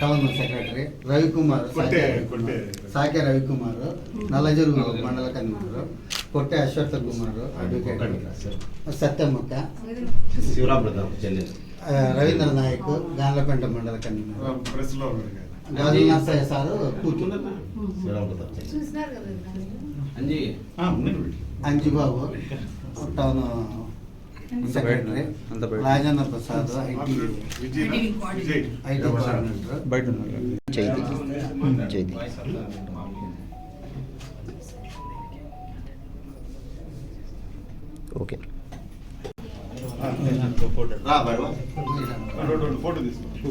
Town secretary Ravikumar Sake- Ravikumar Nallajarugu మండల convener Kotte Ashwattha Kumar advocate సత్యమ్మక్క రవీంద్ర నాయక్ గాన్లపేంట మండల కన్వీనర్. ప్రెస్లో ఉన్నాడు కదా. గాజు నర్సయ్య సారు వీడు. Anjubabu town secretary Rajendra Prasad IT. Coordinator. బయట ఉన్నారు చైతి చైతి ఓకే. ఫోటో తీసుకో.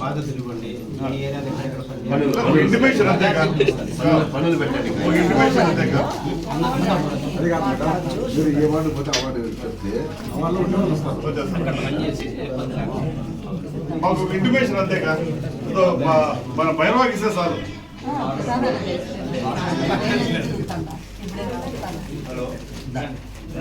వార్డు చెప్తే ఆ వాళ్ళు ఉంటే వాళ్ళు వస్తారు. వచ్చేస్తాం. అక్కడ పని చేసి ఇబ్బంది లేకుండా. మాకు ఒక ఇంటిమేషన్ అంతే కాదు. ఏదో మా- మన పైరవాకి ఇస్తే చాలు రా,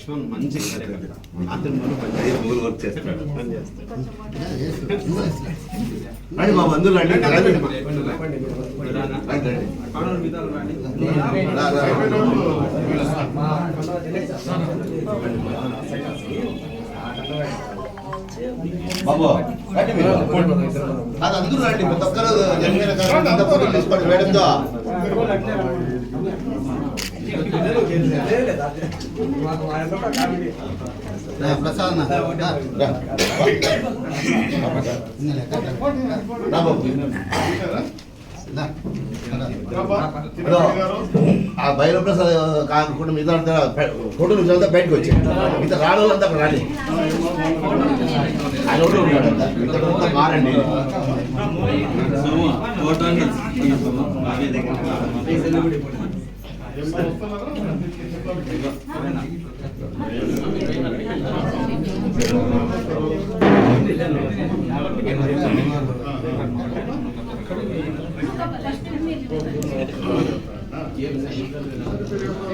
లక్ష్మణ్ మంచి వర్క్ చేస్తాడు. పని చేస్తాడు. మా బంధువులు రా. బాబు రండి మీరు. అది అందరూ రండి. ప్రతి ఒక్కరు తీసుకోండి. మేడంతో. ప్రసాద్ నా. రా. ఆ కాకుండా మిగతా అంతా ఫోటో నుంచి బయటకు వచ్చి మిగతా రాని అక్కడ ఆయన ఒకటి ఉంటాడు అంతా మిగతా మారండి ఏమన్నా వస్తున్నారా?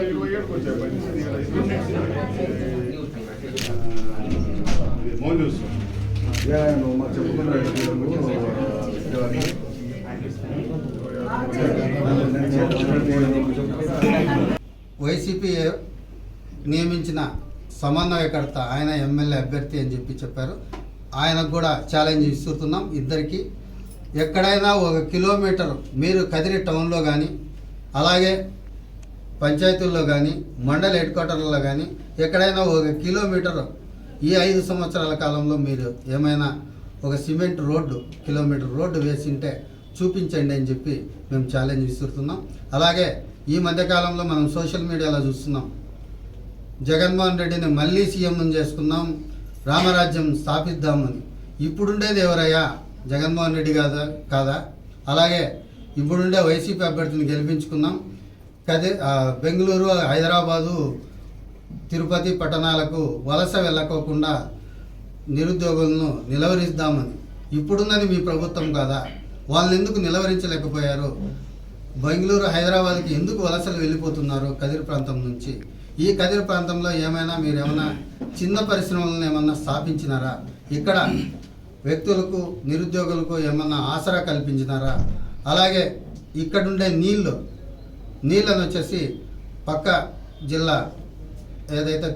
ఇరవై ఏడుకి వచ్చాయి వైసీపీ నియమించిన సమన్వయకర్త ఆయన ఎమ్మెల్యే అభ్యర్థి అని చెప్పి చెప్పారు. ఆయనకు కూడా ఛాలెంజ్ ఇస్తున్నాం ఇద్దరికి. ఎక్కడైనా ఒక కిలోమీటర్ మీరు కదిరి టౌన్లో కానీ అలాగే పంచాయతీల్లో కానీ మండల హెడ్ క్వార్టర్లో కానీ ఎక్కడైనా ఒక కిలోమీటర్ ఈ ఐదు సంవత్సరాల కాలంలో మీరు ఏమైనా ఒక సిమెంట్ రోడ్డు కిలోమీటర్ రోడ్డు వేసింటే చూపించండి అని చెప్పి మేము ఛాలెంజ్ విసురుతున్నాం. అలాగే ఈ మధ్యకాలంలో మనం సోషల్ మీడియాలో చూస్తున్నాం. జగన్మోహన్ రెడ్డిని మళ్ళీ సీఎం చేసుకుందాం రామరాజ్యం స్థాపిద్దామని. ఇప్పుడుండేది ఎవరయ్యా? జగన్మోహన్ రెడ్డి కాదా? కాదా? అలాగే ఇప్పుడుండే వైసీపీ అభ్యర్థిని గెలిపించుకున్నాం. కదే బెంగళూరు హైదరాబాదు తిరుపతి పట్టణాలకు వలస వెళ్ళకోకుండా నిరుద్యోగులను నిలవరిద్దామని. ఇప్పుడున్నది మీ ప్రభుత్వం కాదా? వాళ్ళని ఎందుకు నిలవరించలేకపోయారు? బెంగళూరు హైదరాబాద్కి ఎందుకు వలసలు వెళ్ళిపోతున్నారు కదిరి ప్రాంతం నుంచి? ఈ కదిరి ప్రాంతంలో ఏమైనా మీరు ఏమైనా చిన్న పరిశ్రమలను ఏమన్నా స్థాపించినారా? ఇక్కడ వ్యక్తులకు నిరుద్యోగులకు ఏమన్నా ఆసరా కల్పించినారా? అలాగే ఇక్కడుండే నీళ్ళు నీళ్ళను వచ్చేసి పక్క జిల్లా ఏదైతే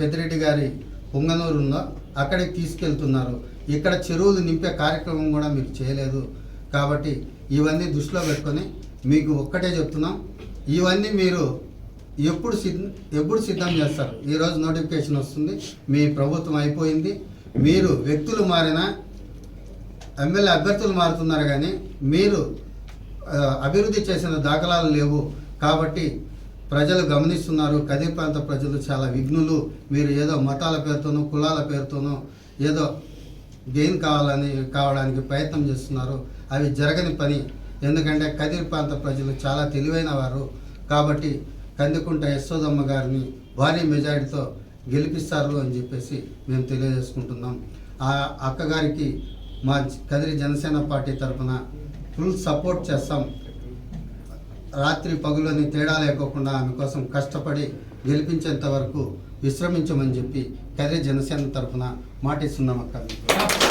పెద్దిరెడ్డి గారి పొంగనూరు ఉందో అక్కడికి తీసుకెళ్తున్నారు. ఇక్కడ చెరువులు నింపే కార్యక్రమం కూడా మీరు చేయలేదు. కాబట్టి ఇవన్నీ దృష్టిలో పెట్టుకొని మీకు ఒక్కటే చెప్తున్నాం. ఇవన్నీ మీరు ఎప్పుడు సిద్ధ ఎప్పుడు సిద్ధం చేస్తారు? ఈరోజు నోటిఫికేషన్ వస్తుంది. మీ ప్రభుత్వం అయిపోయింది. మీరు వ్యక్తులు మారినా ఎమ్మెల్యే అభ్యర్థులు మారుతున్నారు కానీ మీరు అభివృద్ధి చేసిన దాఖలాలు లేవు. కాబట్టి ప్రజలు గమనిస్తున్నారు. కదిరి ప్రాంత ప్రజలు చాలా విఘ్నులు. మీరు ఏదో మతాల పేరుతోనో కులాల పేరుతోనో ఏదో గెయిన్ కావాలని కావడానికి ప్రయత్నం చేస్తున్నారు. అవి జరగని పని. ఎందుకంటే కదిరి ప్రాంత ప్రజలు చాలా తెలివైన వారు. కాబట్టి కందికుంట యశోదమ్మ గారిని భారీ మెజారిటీతో గెలిపిస్తారు అని చెప్పేసి మేము తెలియజేసుకుంటున్నాం. ఆ అక్కగారికి మా కదిరి జనసేన పార్టీ తరఫున ఫుల్ సపోర్ట్ చేస్తాం. రాత్రి పగులని తేడా లేకోకుండా ఆమె కోసం కష్టపడి గెలిపించేంత వరకు విశ్రమించమని చెప్పి కదిరి జనసేన తరఫున మాటిస్తున్నాం అక్క.